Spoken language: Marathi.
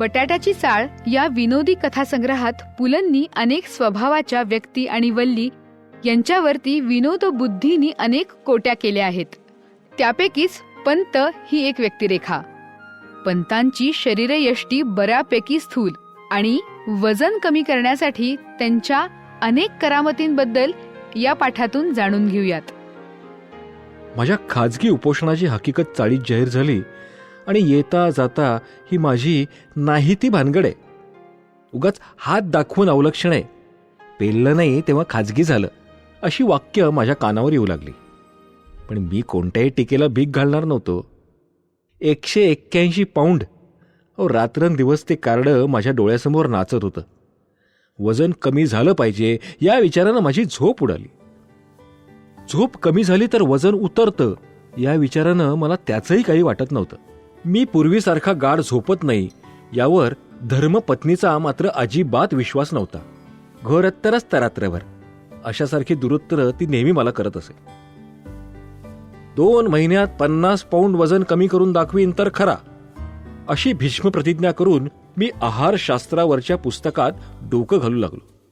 बटाट्याची चाळ या विनोदी कथासंग्रहात पुलंनी अनेक स्वभावाच्या व्यक्ती आणि वल्ली यांच्यावरती विनोद बुद्धीनी अनेक कोट्या केल्या आहेत. त्यापैकीच पंत ही एक व्यक्तिरेखा. पंतांची शरीरयष्टी बऱ्यापैकी स्थूल आणि वजन कमी करण्यासाठी त्यांच्या अनेक करामतींबद्दल या पाठातून जाणून घेऊयात. माझ्या खाजगी उपोषणाची हकीकत चाळीत जाहीर झाली आणि येता जाता ही माझी नाही ती भानगड आहे. उगाच हात दाखवून अवलक्षण आहे. पेललं नाही तेव्हा खाजगी झालं अशी वाक्य माझ्या कानावर येऊ लागली. पण मी कोणत्याही टीकेला भीक घालणार नव्हतो. एकशे एक्क्याऐंशी पाऊंड अहो रात्रंदिवस ते कार्डं माझ्या डोळ्यासमोर नाचत होतं. वजन कमी झालं पाहिजे या विचारानं माझी झोप उडाली. झोप कमी झाली तर वजन उतरतं या विचारानं मला त्याचंही काही वाटत नव्हतं. मी पूर्वीसारखा गाढ झोपत नाही यावर धर्मपत्नीचा मात्र अजिबात विश्वास नव्हता. घोरत्तरच तरात्रभर. अशासारखी दुरुत्तर ती नेहमी मला करत असे. दोन महिन्यात पन्नास पाऊंड वजन कमी करून दाखवीन तर खरा. अशी भीष्म प्रतिज्ञा करून मी आहारशास्त्रावरच्या पुस्तकात डोकं घालू लागलो.